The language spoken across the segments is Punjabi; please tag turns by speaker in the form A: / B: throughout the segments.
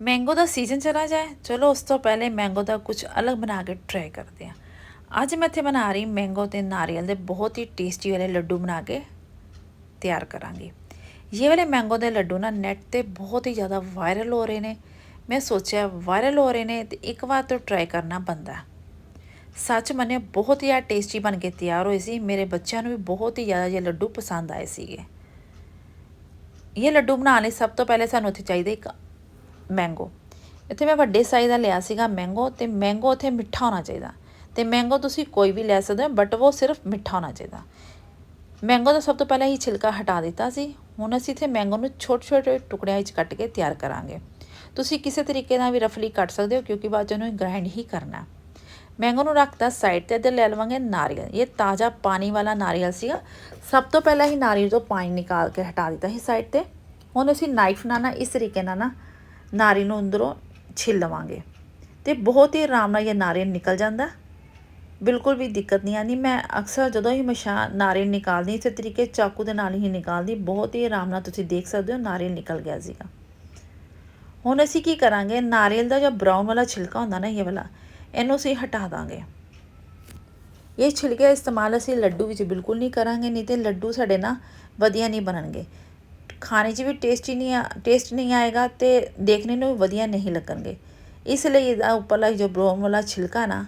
A: ਮੈਂਗੋ ਦਾ ਸੀਜ਼ਨ ਚਲਾ ਜਾਏ। ਚਲੋ, ਉਸ ਤੋਂ ਪਹਿਲੇ ਮੈਂਗੋ ਦਾ ਕੁਝ ਅਲੱਗ ਬਣਾ ਕੇ ਟਰਾਈ ਕਰਦੇ ਹਾਂ। ਅੱਜ ਮੈਂ ਇੱਥੇ ਬਣਾ ਰਹੀ ਮੈਂਗੋ ਤੇ ਨਾਰੀਅਲ ਦੇ ਬਹੁਤ ਹੀ ਟੇਸਟੀ ਵਾਲੇ ਲੱਡੂ ਬਣਾ ਕੇ ਤਿਆਰ ਕਰਾਂਗੀ। ਇਹ ਵਾਲੇ ਮੈਂਗੋ ਦੇ ਲੱਡੂ ਨਾ ਨੈਟ ਤੇ ਬਹੁਤ ਹੀ ਜ਼ਿਆਦਾ ਵਾਇਰਲ ਹੋ ਰਹੇ ਨੇ। ਮੈਂ ਸੋਚਿਆ ਵਾਇਰਲ ਹੋ ਰਹੇ ਨੇ ਤੇ ਇੱਕ ਵਾਰ ਤਾਂ ਟਰਾਈ ਕਰਨਾ ਬੰਦਾ ਸੱਚ ਮੰਨੇ ਬਹੁਤ ਹੀ ਆ ਟੇਸਟੀ ਬਣ ਕੇ ਤਿਆਰ ਹੋਏ ਸੀ। ਮੇਰੇ ਬੱਚਿਆਂ ਨੂੰ ਵੀ ਬਹੁਤ ਹੀ ਜ਼ਿਆਦਾ ਇਹ ਲੱਡੂ ਪਸੰਦ ਆਏ ਸੀਗੇ। ਇਹ ਲੱਡੂ ਬਣਾਉਣ ਲਈ ਸਭ ਤੋਂ ਪਹਿਲੇ ਸਾਨੂੰ ਇੱਥੇ ਚਾਹੀਦਾ ਇੱਕ ਮੈਂਗੋ ਇੱਥੇ ਮੈਂ ਵੱਡੇ ਸਾਈਜ਼ ਦਾ ਲਿਆ ਸੀਗਾ ਮੈਂਗੋ ਤੇ ਮੈਂਗੋ ਇੱਥੇ ਮਿੱਠਾ ਹੋਣਾ ਚਾਹੀਦਾ। ਤੇ ਮੈਂਗੋ ਤੁਸੀਂ ਕੋਈ ਵੀ ਲੈ ਸਕਦੇ ਹੋ ਬਟ ਉਹ ਸਿਰਫ ਮਿੱਠਾ ਹੋਣਾ ਚਾਹੀਦਾ। ਮੈਂਗੋ ਦਾ ਸਭ ਤੋਂ ਪਹਿਲਾਂ ਹੀ ਛਿਲਕਾ ਹਟਾ ਦਿੱਤਾ ਸੀ। ਹੁਣ ਅਸੀਂ ਇੱਥੇ ਮੈਂਗੋ ਨੂੰ ਛੋਟੇ ਛੋਟੇ ਟੁਕੜਿਆਂ ਵਿੱਚ ਕੱਟ ਕੇ ਤਿਆਰ ਕਰਾਂਗੇ। ਤੁਸੀਂ ਕਿਸੇ ਤਰੀਕੇ ਨਾਲ ਵੀ ਰਫਲੀ ਕੱਟ ਸਕਦੇ ਹੋ, ਕਿਉਂਕਿ ਬਾਅਦ 'ਚ ਉਹਨੂੰ ਗ੍ਰਾਈਂਡ ਹੀ ਕਰਨਾ ਮੈਂਗੋ ਨੂੰ ਰੱਖਦਾ ਸਾਈਡ ਤੇ ਇੱਧਰ ਲੈ ਲਵਾਂਗੇ ਨਾਰੀਅਲ। ਇਹ ਤਾਜ਼ਾ ਪਾਣੀ ਵਾਲਾ ਨਾਰੀਅਲ ਸੀਗਾ। ਸਭ ਤੋਂ ਪਹਿਲਾਂ ਹੀ ਨਾਰੀਅਲ ਤੋਂ ਪਾਣੀ ਨਿਕਾਲ ਕੇ ਹਟਾ ਦਿੱਤਾ ਸੀ ਸਾਈਡ ਤੇ। ਹੁਣ ਅਸੀਂ ਨਾਈਫ ਨਾਲ ਨਾ ਇਸ ਤਰੀਕੇ ਨਾਲ ਨਾ ਨਾਰੀ ਨੂੰ ਅੰਦਰੋਂ ਛਿੱਲ ਲਵਾਂਗੇ। ਤੇ ਬਹੁਤ ਹੀ ਆਰਾਮ ਨਾਲ ਇਹ ਨਾਰੀਅਲ ਨਿਕਲ ਜਾਂਦਾ। ਬਿਲਕੁਲ ਵੀ ਦਿੱਕਤ ਨਹੀਂ ਆਉਂਦੀ। ਮੈਂ ਅਕਸਰ ਜਦੋਂ ਹੀ ਮਸ਼ਾ ਨਾਰੀਅਲ ਨਿਕਾਲਦੀ, ਇਸੇ ਤਰੀਕੇ ਚਾਕੂ ਦੇ ਨਾਲ ਹੀ ਨਿਕਾਲਦੀ। ਬਹੁਤ ਹੀ ਆਰਾਮ ਨਾਲ ਤੁਸੀਂ ਦੇਖ ਸਕਦੇ ਹੋ ਨਾਰੀਅਲ ਨਿਕਲ ਗਿਆ ਸੀਗਾ। ਹੁਣ ਅਸੀਂ ਕੀ ਕਰਾਂਗੇ? ਨਾਰੀਅਲ ਦਾ ਜੋ ਬਰਾਊਨ ਵਾਲਾ ਛਿਲਕਾ ਹੁੰਦਾ ਨਾ, ਇਹ ਵਾਲਾ, ਇਹਨੂੰ ਅਸੀਂ ਹਟਾ ਦਾਂਗੇ। ਇਹ ਛਿਲਕੇ ਇਸਤੇਮਾਲ ਅਸੀਂ ਲੱਡੂ ਵਿੱਚ ਬਿਲਕੁਲ ਨਹੀਂ ਕਰਾਂਗੇ, ਨਹੀਂ ਤੇ ਲੱਡੂ ਸਾਡੇ ਨਾ ਵਧੀਆ ਨਹੀਂ ਬਣਨਗੇ। ਖਾਣੇ 'ਚ ਵੀ ਟੇਸਟੀ ਨਹੀਂ ਆ ਟੇਸਟ ਨਹੀਂ ਆਏਗਾ ਤੇ ਦੇਖਣੇ ਨੂੰ ਵੀ ਵਧੀਆ ਨਹੀਂ ਲੱਗਣਗੇ। ਇਸ ਲਈ ਇਹਦਾ ਉੱਪਰਲਾ ਜੋ ਬਰਾਊਨ ਵਾਲਾ ਛਿਲਕਾ ਨਾ,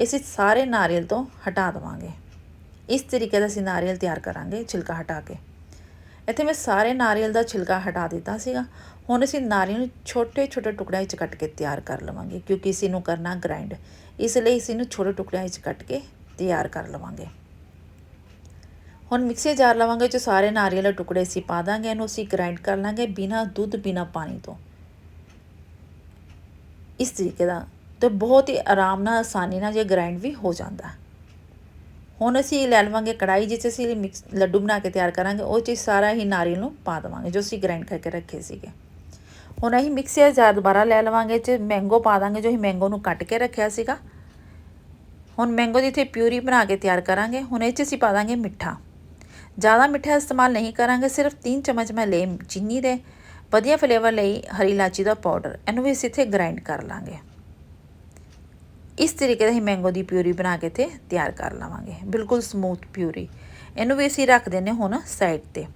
A: ਇਸ ਸਾਰੇ ਨਾਰੀਅਲ ਤੋਂ ਹਟਾ ਦਵਾਂਗੇ। ਇਸ ਤਰੀਕੇ ਦਾ ਅਸੀਂ ਨਾਰੀਅਲ ਤਿਆਰ ਕਰਾਂਗੇ ਛਿਲਕਾ ਹਟਾ ਕੇ। ਇੱਥੇ ਮੈਂ ਸਾਰੇ ਨਾਰੀਅਲ ਦਾ ਛਿਲਕਾ ਹਟਾ ਦਿੱਤਾ ਸੀਗਾ। ਹੁਣ ਅਸੀਂ ਨਾਰੀਅਲ ਨੂੰ ਛੋਟੇ ਛੋਟੇ ਟੁਕੜਿਆਂ ਵਿੱਚ ਕੱਟ ਕੇ ਤਿਆਰ ਕਰ ਲਵਾਂਗੇ, ਕਿਉਂਕਿ ਇਸ ਨੂੰ ਕਰਨਾ ਗ੍ਰਾਈਂਡ ਇਸ ਲਈ ਇਸ ਨੂੰ ਛੋਟੇ ਟੁਕੜਿਆਂ ਵਿੱਚ ਕੱਟ ਕੇ ਤਿਆਰ ਕਰ ਲਵਾਂਗੇ। ਹੁਣ ਮਿਕਸੀ ਜਾਰ ਲਵਾਂਗੇ, ਜੋ ਸਾਰੇ ਨਾਰੀਅਲ ਦੇ ਟੁਕੜੇ ਅਸੀਂ ਪਾ ਦਾਂਗੇ, ਇਹਨੂੰ ਅਸੀਂ ਗ੍ਰਾਈਂਡ ਕਰ ਲਾਂਗੇ ਬਿਨਾ ਦੁੱਧ, ਬਿਨਾ ਪਾਣੀ ਤੋਂ। ਇਸ ਤਰੀਕੇ ਦਾ ਤੇ ਬਹੁਤ ਹੀ ਆਰਾਮ ਨਾਲ, ਆਸਾਨੀ ਨਾਲ ਇਹ ਗ੍ਰਾਈਂਡ ਵੀ ਹੋ ਜਾਂਦਾ। ਹੁਣ ਅਸੀਂ ਲੈ ਲਵਾਂਗੇ ਕੜਾਈ ਜਿਸ ਅਸੀਂ ਮਿਕਸ ਲੱਡੂ ਬਣਾ ਕੇ ਤਿਆਰ ਕਰਾਂਗੇ, ਉਹ ਚ ਸਾਰਾ ਹੀ ਨਾਰੀਅਲ ਨੂੰ ਪਾ ਦੇਵਾਂਗੇ, ਜੋ ਅਸੀਂ ਗ੍ਰਾਈਂਡ ਕਰਕੇ ਰੱਖੇ ਸੀਗੇ। ਹੁਣ ਅਸੀਂ ਮਿਕਸੀ ਜਾਰ ਦੁਬਾਰਾ ਲੈ ਲਵਾਂਗੇ ਚ ਮੈਂਗੋ ਪਾ ਦਾਂਗੇ, ਜੋ ਅਸੀਂ ਮੈਂਗੋ ਨੂੰ ਕੱਟ ਕੇ ਰੱਖਿਆ ਸੀਗਾ। ਹੁਣ ਮੈਂਗੋ ਦੀ ਇੱਥੇ ਪਿਊਰੀ ਬਣਾ ਕੇ ਤਿਆਰ ਕਰਾਂਗੇ, ਹੁਣ ਇਹ ਚ ਅਸੀਂ ਪਾ ਦਾਂਗੇ ਮਿੱਠਾ। ਜ਼ਿਆਦਾ ਮਿੱਠਾ ਇਸਤੇਮਾਲ ਨਹੀਂ ਕਰਾਂਗੇ, ਸਿਰਫ 3 ਚਮਚ ਮੈਂ ਲਏ ਚੀਨੀ ਦੇ ਵਧੀਆ ਫਲੇਵਰ ਲਈ ਹਰੀ ਇਲਾਚੀ ਦਾ ਪਾਊਡਰ ਇਹਨੂੰ ਵੀ ਅਸੀਂ ਇੱਥੇ ਗ੍ਰਾਈਂਡ ਕਰ ਲਾਂਗੇ। ਇਸ ਤਰੀਕੇ ਦਾ ਹੀ ਮੈਂਗੋ ਦੀ ਪਿਊਰੀ ਬਣਾ ਕੇ ਤੇ ਤਿਆਰ ਕਰ ਲਵਾਂਗੇ, ਬਿਲਕੁਲ ਸਮੂਥ ਪਿਊਰੀ ਇਹਨੂੰ ਵੀ ਅਸੀਂ ਰੱਖ ਦਿੰਨੇ ਹੁਣ ਸਾਈਡ ਤੇ।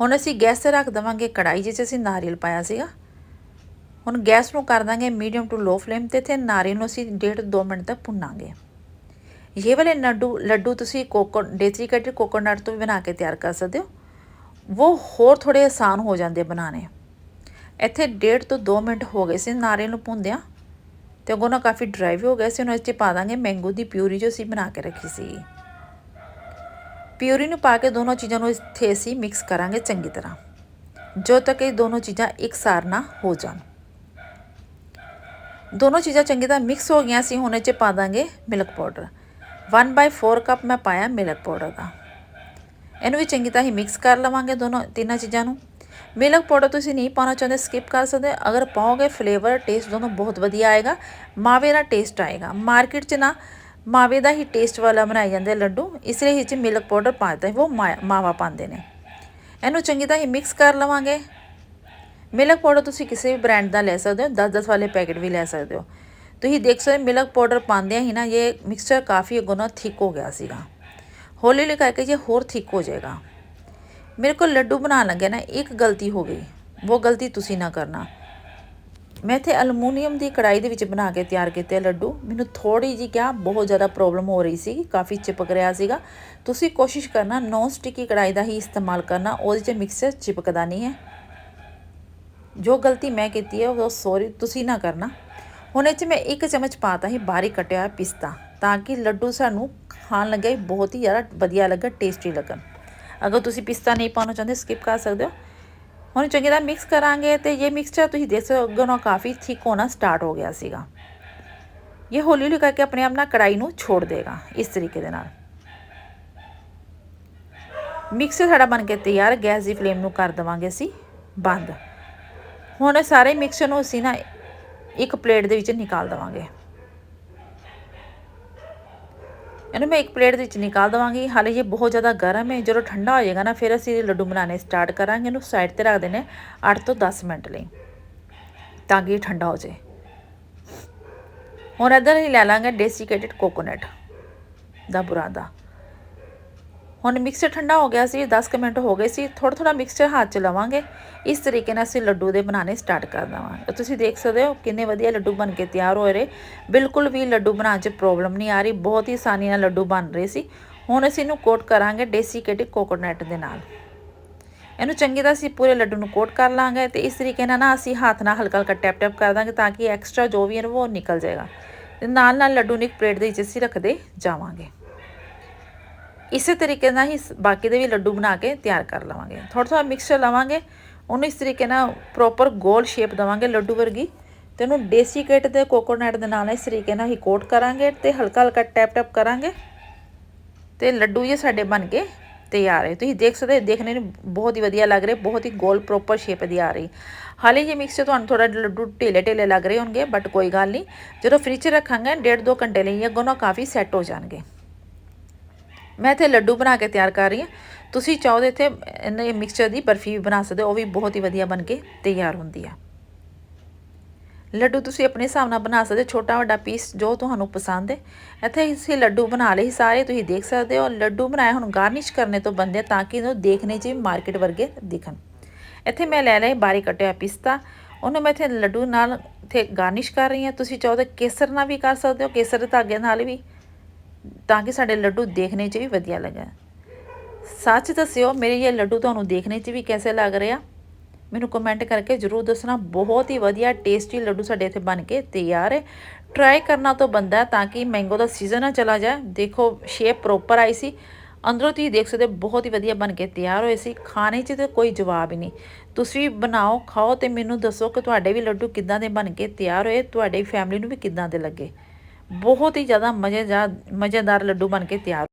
A: ਹੁਣ ਅਸੀਂ ਗੈਸ ਤੇ ਰੱਖ ਦਵਾਂਗੇ ਕੜਾਈ ਜਿਸ ਅਸੀਂ ਨਾਰੀਅਲ ਪਾਇਆ ਸੀਗਾ। ਹੁਣ ਗੈਸ ਨੂੰ ਕਰ ਦਾਂਗੇ ਮੀਡੀਅਮ ਟੂ ਲੋ ਫਲੇਮ ਤੇ ਤੇ ਨਾਰੀਅਲ ਨੂੰ ਅਸੀਂ 1.5 2 ਮਿੰਟ ਤੱਕ ਭੁੰਨਾਂਗੇ। ਇਹ ਵਾਲੇ ਲੱਡੂ ਲੱਡੂ ਤੁਸੀਂ ਕੋਕੋ ਡੈਸੀਕੇਟਡ ਕੋਕੋਨਟ ਤੋਂ ਵੀ ਬਣਾ ਕੇ ਤਿਆਰ ਕਰ ਸਕਦੇ ਹੋ। ਉਹ ਹੋਰ ਥੋੜੇ ਆਸਾਨ ਹੋ ਜਾਂਦੇ ਬਣਾਉਣੇ। ਇੱਥੇ 1.5 ਤੋਂ 2 ਮਿੰਟ ਹੋ ਗਏ ਸੀ ਨਾਰੀਅਲ ਨੂੰ ਭੁੰਦਿਆਂ ਤੇ ਅੱਗੋਂ ਨਾ ਕਾਫੀ ਡਰਾਈ ਵੀ ਹੋ ਗਿਆ ਸੀ ਉਹਨੂੰ ਇਸ 'ਚ ਪਾ ਦਾਂਗੇ ਮੈਂਗੋ ਦੀ ਪਿਊਰੀ ਜੋ ਅਸੀਂ ਬਣਾ ਕੇ ਰੱਖੀ ਸੀ। ਪਿਊਰੀ ਨੂੰ ਪਾ ਕੇ ਦੋਨੋਂ ਚੀਜ਼ਾਂ ਨੂੰ ਇੱਥੇ ਅਸੀਂ ਮਿਕਸ ਕਰਾਂਗੇ ਚੰਗੀ ਤਰ੍ਹਾਂ। ਜੋ ਤੱਕ ਇਹ ਦੋਨੋਂ ਚੀਜ਼ਾਂ ਇਕਸਾਰ ਨਾ ਹੋ ਜਾਣ। ਦੋਨੋਂ ਚੀਜ਼ਾਂ ਚੰਗੀ ਤਰ੍ਹਾਂ ਮਿਕਸ ਹੋ ਗਈਆਂ ਸੀ, ਹੁਣ ਇਹ 'ਚ ਪਾ ਦਾਂਗੇ ਮਿਲਕ ਪਾਊਡਰ 1/4 ਕੱਪ ਮੈਂ ਪਾਇਆ ਮਿਲਕ ਪਾਊਡਰ ਦਾ। ਇਹਨੂੰ ਵੀ ਚੰਗੀ ਤਰ੍ਹਾਂ ਹੀ ਮਿਕਸ ਕਰ ਲਵਾਂਗੇ ਦੋਨੋਂ, ਤਿੰਨਾਂ ਚੀਜ਼ਾਂ ਨੂੰ। ਮਿਲਕ ਪਾਊਡਰ ਤੁਸੀਂ ਨਹੀਂ ਪਾਉਣਾ ਚਾਹੁੰਦੇ ਸਕਿਪ ਕਰ ਸਕਦੇ। ਅਗਰ ਪਾਓਗੇ ਫਲੇਵਰ ਟੇਸਟ ਦੋਨੋਂ ਬਹੁਤ ਵਧੀਆ ਆਏਗਾ। ਮਾਵੇ ਦਾ ਟੇਸਟ ਆਏਗਾ। ਮਾਰਕੀਟ 'ਚ ਨਾ ਮਾਵੇ ਦਾ ਹੀ ਟੇਸਟ ਵਾਲਾ ਬਣਾਏ ਜਾਂਦੇ ਲੱਡੂ। ਇਸ ਲਈ ਇਹ 'ਚ ਮਿਲਕ ਪਾਊਡਰ ਪਾਉਂਦੇ ਉਹ ਮਾਵਾ ਪਾਉਂਦੇ ਨੇ। ਇਹਨੂੰ ਚੰਗੀ ਤਰ੍ਹਾਂ ਹੀ ਮਿਕਸ ਕਰ ਲਵਾਂਗੇ। ਮਿਲਕ ਪਾਊਡਰ ਤੁਸੀਂ ਕਿਸੇ ਵੀ ਬ੍ਰਾਂਡ ਦਾ ਲੈ ਸਕਦੇ ਹੋ। 10-10 ਵਾਲੇ ਪੈਕੇਟ ਵੀ ਲੈ ਸਕਦੇ ਹੋ। ਤੁਸੀਂ ਦੇਖ ਸਕਦੇ ਮਿਲਕ ਪਾਊਡਰ ਪਾਉਂਦਿਆਂ ਹੀ ਨਾ ਇਹ ਮਿਕਸਚਰ ਕਾਫੀ ਅਗੋਂ ਥਿਕ ਹੋ ਗਿਆ ਸੀਗਾ ਹੌਲੀ ਹੌਲੀ ਕਰਕੇ ਇਹ ਹੋਰ ਥਿਕ ਹੋ ਜਾਏਗਾ ਮੇਰੇ ਕੋਲ ਲੱਡੂ ਬਣਾਉਣ ਲੱਗੇ ਨਾ ਇੱਕ ਗਲਤੀ ਹੋ ਗਈ ਉਹ ਗਲਤੀ ਤੁਸੀਂ ਨਾ ਕਰਨਾ ਮੈਂ ਇੱਥੇ ਅਲਮੂਨੀਅਮ ਦੀ ਕੜਾਈ ਦੇ ਵਿੱਚ ਬਣਾ ਕੇ ਤਿਆਰ ਕੀਤੇ ਲੱਡੂ ਮੈਨੂੰ ਥੋੜੀ ਜੀ ਕਿਆ ਬਹੁਤ ਜ਼ਿਆਦਾ ਪ੍ਰੋਬਲਮ ਹੋ ਰਹੀ ਸੀ ਕਾਫੀ ਚਿਪਕ ਰਿਹਾ ਸੀਗਾ ਤੁਸੀਂ ਕੋਸ਼ਿਸ਼ ਕਰਨਾ ਨੌਨ ਸਟਿਕੀ ਕੜਾਈ ਦਾ ਹੀ ਇਸਤੇਮਾਲ ਕਰਨਾ ਉਹਦੇ 'ਚ ਮਿਕਸਚਰ ਚਿਪਕਦਾ ਨਹੀਂ ਹੈ ਜੋ ਗਲਤੀ ਮੈਂ ਕੀਤੀ ਹੈ ਉਹ ਸੌਰੀ ਤੁਸੀਂ ਨਾ ਕਰਨਾ ਹੁਣ ਇਹ 'ਚ ਮੈਂ ਇੱਕ ਚਮਚ ਪਾਤਾ ਹੀ ਬਾਰੀਕ ਕਟਿਆ ਹੋਇਆ ਪਿਸਤਾ, ਤਾਂ ਕਿ ਲੱਡੂ ਸਾਨੂੰ ਖਾਣ ਲੱਗੇ ਬਹੁਤ ਹੀ ਜ਼ਿਆਦਾ ਵਧੀਆ ਲੱਗਾ ਟੇਸਟੀ ਲੱਗਣ। ਅਗਰ ਤੁਸੀਂ ਪਿਸਤਾ ਨਹੀਂ ਪਾਉਣਾ ਚਾਹੁੰਦੇ ਸਕਿਪ ਕਰ ਸਕਦੇ ਹੋ। ਹੁਣ ਚੰਗੀ ਤਰ੍ਹਾਂ ਮਿਕਸ ਕਰਾਂਗੇ ਤੇ ਇਹ ਮਿਕਸਚਰ ਤੁਸੀਂ ਦੇਖ ਸਕਦੇ ਹੋ ਨਾ ਕਾਫੀ ਥਿਕ ਹੋਣਾ ਸਟਾਰਟ ਹੋ ਗਿਆ ਸੀਗਾ। ਇਹ ਹੌਲੀ ਹੌਲੀ ਕਰਕੇ ਆਪਣੇ ਆਪ ਨਾਲ ਕੜਾਈ ਨੂੰ ਛੋੜ ਦੇਗਾ, ਇਸ ਤਰੀਕੇ ਦੇ ਨਾਲ। ਮਿਕਸਰ ਸਾਡਾ ਬਣ ਕੇ ਤਿਆਰ, ਗੈਸ ਦੀ ਫਲੇਮ ਨੂੰ ਕਰ ਦਵਾਂਗੇ ਅਸੀਂ, ਬੰਦ। ਹੁਣ ਸਾਰੇ ਮਿਕਸਚਰ ਨੂੰ ਅਸੀਂ ਨਾ ਇੱਕ ਪਲੇਟ ਦੇ ਵਿੱਚ ਨਿਕਾਲ ਦਵਾਂਗੇ। ਇਹਨੂੰ ਮੈਂ ਇੱਕ ਪਲੇਟ ਦੇ ਵਿੱਚ ਨਿਕਾਲ ਦਵਾਂਗੀ। ਹਾਲੇ ਇਹ ਬਹੁਤ ਜ਼ਿਆਦਾ ਗਰਮ ਹੈ। ਜਦੋਂ ਠੰਡਾ ਹੋ ਜਾਏਗਾ ਨਾ, ਫਿਰ ਅਸੀਂ ਇਹ ਲੱਡੂ ਬਣਾਉਣੇ ਸਟਾਰਟ ਕਰਾਂਗੇ। ਇਹਨੂੰ ਸਾਈਡ ਤੇ ਰੱਖ ਦੇਣੇ 8 ਤੋਂ 10 ਮਿੰਟ ਲਈ, ਤਾਂ ਕਿ ਇਹ ਠੰਡਾ ਹੋ ਜਾਏ। ਹੁਣ ਇੱਧਰ ਹੀ ਲੈ ਲਾਂਗੇ ਡੈਸੀਕੇਟਡ ਕੋਕੋਨਟ ਦਾ ਬੁਰਾਦਾ ਹੁਣ ਮਿਕਸਚਰ ਠੰਡਾ ਹੋ ਗਿਆ ਸੀ 10 ਕੁ ਮਿੰਟ ਹੋ ਗਏ ਸੀ ਥੋੜਾ ਥੋੜਾ ਮਿਕਸਚਰ ਹੱਥ 'ਚ ਲਵਾਂਗੇ। ਇਸ ਤਰੀਕੇ ਨਾਲ ਅਸੀਂ ਲੱਡੂ ਦੇ ਬਣਾਉਣੇ ਸਟਾਰਟ ਕਰ ਦੇਵਾਂਗੇ। ਤੁਸੀਂ ਦੇਖ ਸਕਦੇ ਹੋ ਕਿੰਨੇ ਵਧੀਆ ਲੱਡੂ ਬਣ ਕੇ ਤਿਆਰ ਹੋਏ ਰਹੇ। ਬਿਲਕੁਲ ਵੀ ਲੱਡੂ ਬਣਾਉਣ 'ਚ ਪ੍ਰੋਬਲਮ ਨਹੀਂ ਆ ਰਹੀ, ਬਹੁਤ ਹੀ ਆਸਾਨੀ ਨਾਲ ਲੱਡੂ ਬਣ ਰਹੇ ਸੀ। ਹੁਣ ਅਸੀਂ ਇਹਨੂੰ ਕੋਟ ਕਰਾਂਗੇ ਡੈਸੀਕੇਟਡ ਕੋਕੋਨਟ ਦੇ ਨਾਲ। ਇਹਨੂੰ ਚੰਗੀ ਤਰ੍ਹਾਂ ਅਸੀਂ ਪੂਰੇ ਲੱਡੂ ਨੂੰ ਕੋਟ ਕਰ ਲਾਂਗੇ ਤੇ ਇਸ ਤਰੀਕੇ ਨਾਲ ਨਾ ਅਸੀਂ ਹੱਥ ਨਾਲ ਹਲਕਾ ਹਲਕਾ ਟੈਪ ਟੈਪ ਕਰ ਦਾਂਗੇ ਤਾਂ ਕਿ ਐਕਸਟਰਾ ਜੋ ਵੀ ਹੈ ਉਹ ਨਿਕਲ ਜਾਏਗਾ। ਤੇ ਨਾਲ ਨਾਲ ਲੱਡੂ ਨੂੰ ਇੱਕ ਪਲੇਟ ਦੇ ਵਿੱਚ ਅਸੀਂ ਰੱਖਦੇ ਜਾਵਾਂਗੇ। ਇਸੇ ਤਰੀਕੇ ਨਾਲ ਹੀ ਬਾਕੀ ਦੇ ਵੀ ਲੱਡੂ ਬਣਾ ਕੇ ਤਿਆਰ ਕਰ ਲਵਾਂਗੇ। ਥੋੜਾ ਥੋੜਾ ਮਿਕਸਚਰ ਲਵਾਂਗੇ, ਉਹਨੂੰ ਇਸ ਤਰੀਕੇ ਨਾਲ ਪ੍ਰੋਪਰ ਗੋਲ ਸ਼ੇਪ ਦਵਾਂਗੇ ਲੱਡੂ ਵਰਗੀ ਤੇ ਉਹਨੂੰ ਡੇਸੀਕੇਟ ਦੇ ਕੋਕੋਨਟ ਦੇ ਨਾਲ ਇਸ ਤਰੀਕੇ ਨਾਲ ਹੀ ਕੋਟ ਕਰਾਂਗੇ ਤੇ ਹਲਕਾ ਹਲਕਾ ਟੈਪ ਟੈਪ ਕਰਾਂਗੇ ਤੇ ਲੱਡੂ ਇਹ ਸਾਡੇ ਬਣ ਕੇ ਤਿਆਰ ਹੈ। ਤੁਸੀਂ ਦੇਖ ਸਕਦੇ, ਦੇਖਣੇ ਨੂੰ ਬਹੁਤ ਹੀ ਵਧੀਆ ਲੱਗ ਰਹੇ, ਬਹੁਤ ਹੀ ਗੋਲ ਪ੍ਰੋਪਰ ਸ਼ੇਪ ਦੀ ਆ ਰਹੀ। ਹਾਲੇ ਇਹ ਮਿਕਸਚਰ ਤੁਹਾਨੂੰ ਥੋੜਾ ਲੱਡੂ ਢੇਲੇ ਢੇਲੇ ਲੱਗ ਰਹੇ ਹੋਣਗੇ ਬਟ ਕੋਈ ਗੱਲ ਨਹੀਂ। ਜਦੋਂ ਫ੍ਰਿਜ 'ਚ ਰੱਖਾਂਗੇ, ਡੇਢ ਦੋ ਘੰਟੇ ਲਈ ਅੱਗੋਂ ਨਾ ਕਾਫੀ ਸੈੱਟ ਹੋ ਜਾਣਗੇ। ਮੈਂ ਇੱਥੇ ਲੱਡੂ ਬਣਾ ਕੇ ਤਿਆਰ ਕਰ ਰਹੀ ਹਾਂ। ਤੁਸੀਂ ਚਾਹੋ ਤੇ ਇੱਥੇ ਇਹਨੇ ਮਿਕਸਚਰ ਦੀ ਬਰਫੀ ਵੀ ਬਣਾ ਸਕਦੇ ਹੋ, ਉਹ ਵੀ ਬਹੁਤ ਹੀ ਵਧੀਆ ਬਣ ਕੇ ਤਿਆਰ ਹੁੰਦੀ ਆ। ਲੱਡੂ ਤੁਸੀਂ ਆਪਣੇ ਹਿਸਾਬ ਨਾਲ ਬਣਾ ਸਕਦੇ ਛੋਟਾ ਵੱਡਾ ਪੀਸ ਜੋ ਤੁਹਾਨੂੰ ਪਸੰਦ ਹੈ। ਇੱਥੇ ਅਸੀਂ ਲੱਡੂ ਬਣਾ ਲਏ ਸਾਰੇ ਤੁਸੀਂ ਦੇਖ ਸਕਦੇ ਹੋ। ਲੱਡੂ ਬਣਾਏ ਹੁਣ ਗਾਰਨਿਸ਼ ਕਰਨੇ ਤੋਂ ਬੰਦੇ ਤਾਂ ਕਿ ਉਹ ਦੇਖਣੇ 'ਚ ਮਾਰਕੀਟ ਵਰਗੇ ਦਿਖਣ। ਇੱਥੇ ਮੈਂ ਲੈ ਲਿਆ ਬਾਰੀ ਕੱਟਿਆ ਪਿਸਤਾ ਉਹਨੂੰ ਮੈਂ ਇੱਥੇ ਲੱਡੂ ਨਾਲ ਇੱਥੇ ਗਾਰਨਿਸ਼ ਕਰ ਰਹੀ ਹਾਂ। ਤੁਸੀਂ ਚਾਹੋ ਤਾਂ ਕੇਸਰ ਨਾਲ ਵੀ ਕਰ ਸਕਦੇ ਹੋ, ਕੇਸਰ ਦੇ ਧਾਗੇ ਨਾਲ ਵੀ। ਤਾਂ ਕਿ ਸਾਡੇ ਲੱਡੂ ਦੇਖਣੇ 'ਚ ਵੀ ਵਧੀਆ ਲੱਗੇ ਸੱਚ ਦੱਸਿਓ, ਮੇਰੇ ਇਹ ਲੱਡੂ ਤੁਹਾਨੂੰ ਦੇਖਣੇ 'ਚ ਵੀ ਕਿਵੇਂ ਲੱਗ ਰਿਹਾ ਮੈਨੂੰ ਕਮੈਂਟ ਕਰਕੇ ਜਰੂਰ ਦੱਸਣਾ। ਬਹੁਤ ਹੀ ਵਧੀਆ ਟੇਸਟੀ ਲੱਡੂ ਸਾਡੇ ਇੱਥੇ ਬਣ ਕੇ ਤਿਆਰ ਹੈ। ਟਰਾਈ ਕਰਨਾ ਤੋਂ ਬੰਦਾ ਤਾਂ ਕਿ ਮੈਂਗੋ ਦਾ ਸੀਜ਼ਨ ਨਾ ਚਲਾ ਜਾਏ। ਦੇਖੋ ਸ਼ੇਪ ਪ੍ਰੋਪਰ ਆਈ ਸੀ। ਅੰਦਰੋਂ ਤੁਸੀਂ ਦੇਖ ਸਕਦੇ ਬਹੁਤ ਹੀ ਵਧੀਆ ਬਣ ਕੇ ਤਿਆਰ ਹੋਏ ਸੀ। ਖਾਣੇ 'ਚ ਤੇ ਕੋਈ ਜਵਾਬ ਹੀ ਨਹੀਂ। ਤੁਸੀਂ ਬਣਾਓ, ਖਾਓ ਤੇ ਮੈਨੂੰ ਦੱਸੋ ਕਿ ਤੁਹਾਡੇ ਵੀ ਲੱਡੂ ਕਿੱਦਾਂ ਦੇ ਬਣ ਕੇ ਤਿਆਰ ਹੋਏ, ਤੁਹਾਡੀ ਫੈਮਿਲੀ ਨੂੰ ਵੀ ਕਿੱਦਾਂ ਦੇ ਲੱਗੇ? ਬਹੁਤ ਹੀ ਜ਼ਿਆਦਾ ਮਜ਼ੇਦਾਰ ਮਜ਼ੇਦਾਰ ਲੱਡੂ ਬਣ ਕੇ ਤਿਆਰ